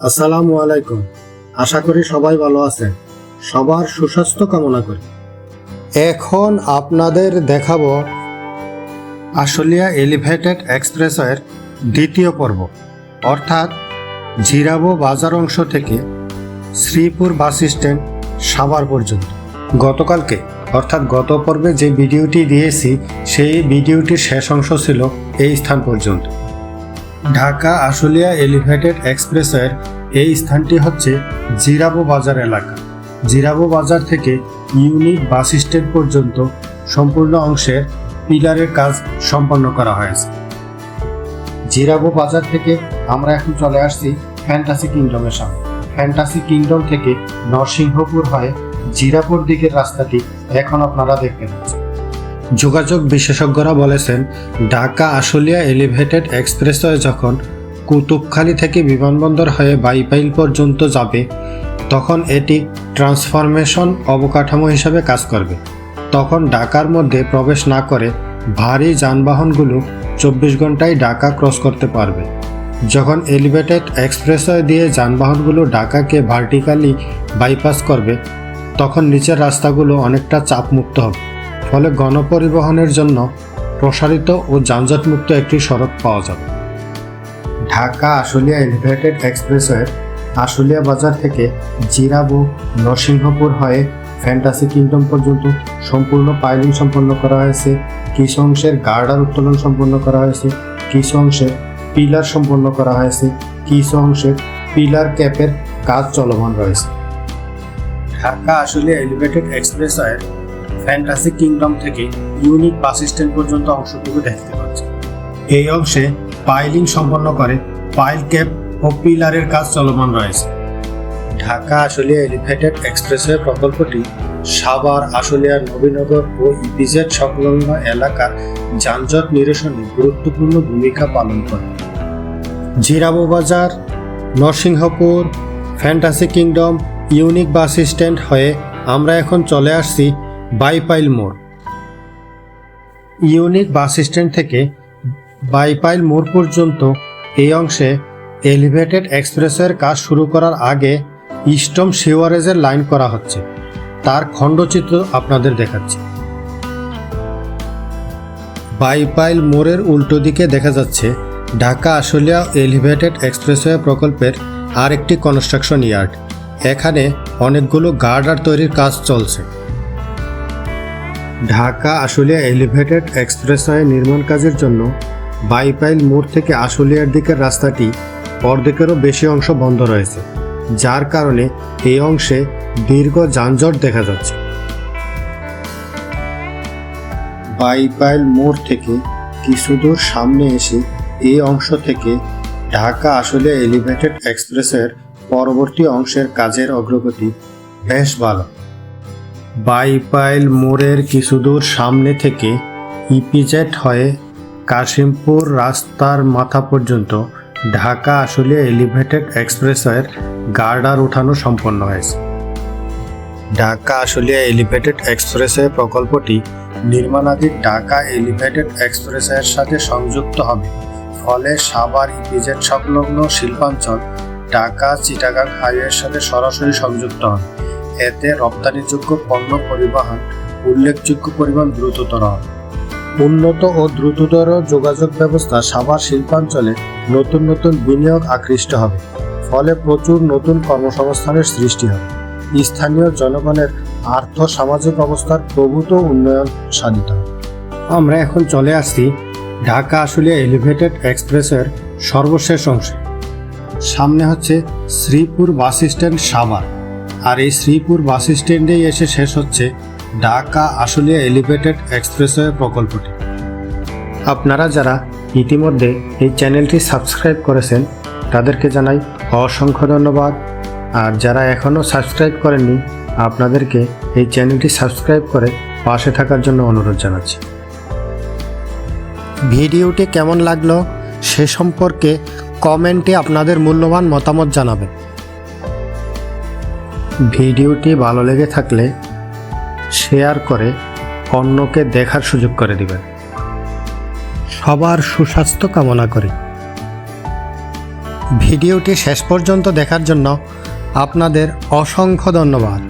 আসসালামু আলাইকুম। আশা করি সবাই ভালো আছেন। সবার সুস্বাস্থ্য কামনা করি। এখন আপনাদের দেখাবো আশুলিয়া এলিভেটেড এক্সপ্রেসওয়ের দ্বিতীয় পর্ব, অর্থাৎ জিরাবো বাজার অংশ থেকে শ্রীপুর বাস স্ট্যান্ড সাভার পর্যন্ত। গতকালকে, অর্থাৎ গত পর্বে যে ভিডিওটি দিয়েছি, সেই ভিডিওটির শেষ অংশ ছিল এই স্থান পর্যন্ত। ঢাকা আশুলিয়া এলিভেটেড এক্সপ্রেসের এই স্থানটি হচ্ছে জিরাবো বাজার এলাকা। জিরাবো বাজার থেকে ইউনিক বাস স্ট্যান্ড পর্যন্ত সম্পূর্ণ অংশের পিলারের কাজ সম্পন্ন করা হয়েছে। জিরাবো বাজার থেকে আমরা এখন চলে আসছি ফ্যান্টাসি কিংডমের সামনে। ফ্যান্টাসি কিংডম থেকে নরসিংহপুর হয়ে জিরাপুর দিকের রাস্তাটি এখন আপনারা দেখতে পাচ্ছেন। যোগাযোগ বিশেষজ্ঞরা বলেছেন, ঢাকা আশুলিয়া এলিভেটেড এক্সপ্রেসওয়ে যখন কুতুবখালী থেকে বিমানবন্দর হয়ে বাইপাইল পর্যন্ত যাবে, তখন এটি ট্রান্সফরমেশন অবকাঠামো হিসাবে কাজ করবে। তখন ঢাকার মধ্যে প্রবেশ না করে ভারী যানবাহনগুলো চব্বিশ ঘন্টায় ঢাকা ক্রস করতে পারবে। যখন এলিভেটেড এক্সপ্রেসওয়ে দিয়ে যানবাহনগুলো ঢাকাকে ভার্টিক্যালি বাইপাস করবে, তখন নিচের রাস্তাগুলো অনেকটা চাপমুক্ত হবে। ফলে গণপরিবহনের জন্য প্রসারিত ও যানজটমুক্ত একটি সড়ক পাওয়া যাবে। ঢাকা আশুলিয়া এলিভেটেড এক্সপ্রেসওয়ে আশুলিয়া বাজার থেকে জিরাবু, নরসিংহপুর হয়ে ফ্যান্টাসি কিংডম পর্যন্ত সম্পূর্ণ পাইলিং সম্পন্ন করা হয়েছে, কিছু অংশের গার্ডার উত্তোলন সম্পন্ন করা হয়েছে, কিছু অংশের পিলার সম্পন্ন করা হয়েছে, কিছু অংশের পিলার ক্যাপের কাজ চলমান রয়েছে। ঢাকা আশুলিয়া এলিভেটেড এক্সপ্রেসওয়ের ফ্যান্টাসি কিংডম থেকে ইউনিক বাস স্ট্যান্ড পর্যন্ত অংশটুকু দেখতে পাচ্ছি। এই অংশে পাইলিং সম্পন্ন করে পাইল ক্যাপ ও পিলারের কাজ চলমান রয়েছে। ঢাকা আশুলিয়া এলিভেটেড এক্সপ্রেসওয়ে প্রকল্পটি সাভার, আশুলিয়া, নবীনগর ও ইপিজেড সংলগ্ন এলাকার যানজট নিরসনে গুরুত্বপূর্ণ ভূমিকা পালন করে। জিরাবো বাজার, Narsinghpur fantasy kingdom unique bus stand হয়ে আমরা এখন চলে আসছি বাইপাইল মোড়। ইউনিক বাস স্ট্যান্ড থেকে বাইপাইল মোড় পর্যন্ত এই অংশে এলিভেটেড এক্সপ্রেসের কাজ শুরু করার আগে ইস্টম সিওয়ারেজের লাইন করা হচ্ছে। তার খণ্ডচিত্র আপনাদের দেখাচ্ছি। বাইপাইল মোড়ের উল্টো দিকে দেখা যাচ্ছে ঢাকা আশুলিয়া এলিভেটেড এক্সপ্রেসওয়ে প্রকল্পের আরেকটি কনস্ট্রাকশন ইয়ার্ড। এখানে অনেকগুলো গার্ডার তৈরির কাজ চলছে। ঢাকা আশুলিয়া এলিভেটেড এক্সপ্রেসওয়ে নির্মাণ কাজের জন্য বাইপাইল মোড় থেকে আশুলিয়ার দিকের রাস্তাটি অর্ধেকেরও বেশি অংশ বন্ধ রয়েছে, যার কারণে এই অংশে দীর্ঘ যানজট দেখা যাচ্ছে। বাইপাইল মোড় থেকে কিছু দূর সামনে এসে এই অংশ থেকে ঢাকা আশুলিয়া এলিভেটেড এক্সপ্রেসের পরবর্তী অংশের কাজের অগ্রগতি বেশ ভালো। বাইপাইল মোড়ের কিছু দূর সামনে থেকে ইপিজেট হয়ে কাশিমপুর রাস্তার মাথা পর্যন্ত ঢাকা আশুলিয়া এলিভেটেড এক্সপ্রেসওয়ের গার্ডার উঠানো সম্পন্ন হয়েছে। ঢাকা আশুলিয়া এলিভেটেড এক্সপ্রেসওয়ে প্রকল্পটি নির্মাণাধীন ঢাকা এলিভেটেড এক্সপ্রেসওয়ের সাথে সংযুক্ত হবে। ফলে সাভার ইপিজেড সংলগ্ন শিল্পাঞ্চল ঢাকা চিটাগাং হাইওয়ের সাথে সরাসরি সংযুক্ত হবে। এতে রপ্তানিযোগ্য পণ্য পরিবহন, উল্লেখযোগ্য পরিমাণ দ্রুততর। হবে উন্নত ও দ্রুততর যোগাযোগ ব্যবস্থা সাভার শিল্পাঞ্চলে নতুন নতুন বিনিয়োগ আকৃষ্ট হবে, ফলে প্রচুর নতুন কর্মসংস্থানের সৃষ্টি হবে। স্থানীয় জনগণের আর্থ সামাজিক অবস্থার প্রভূত উন্নয়ন সাধিত আমরা এখন চলে আসছি ঢাকা আশুলিয়া এলিভেটেড এক্সপ্রেসের সর্বশেষ অংশে। সামনে হচ্ছে শ্রীপুর বাস স্ট্যান্ড সাভার। আর এই শ্রীপুর বাস স্ট্যান্ডেই এসে শেষ হচ্ছে ঢাকা আশুলিয়া এলিভেটেড এক্সপ্রেসওয়ে প্রকল্পটি। আপনারা যারা ইতিমধ্যে এই চ্যানেলটি সাবস্ক্রাইব করেছেন, তাদেরকে জানাই অসংখ্য ধন্যবাদ। আর যারা এখনও সাবস্ক্রাইব করেননি, আপনাদেরকে এই চ্যানেলটি সাবস্ক্রাইব করে পাশে থাকার জন্য অনুরোধ জানাচ্ছি। ভিডিওটি কেমন লাগল সে সম্পর্কে কমেন্টে আপনাদের মূল্যবান মতামত জানাবেন। ভিডিওটি ভালো লেগে থাকলে শেয়ার করে অন্যকে দেখার সুযোগ করে দিবেন। সবার সুস্বাস্থ্য কামনা করি। ভিডিওটি শেষ পর্যন্ত দেখার জন্য আপনাদের অসংখ্য ধন্যবাদ।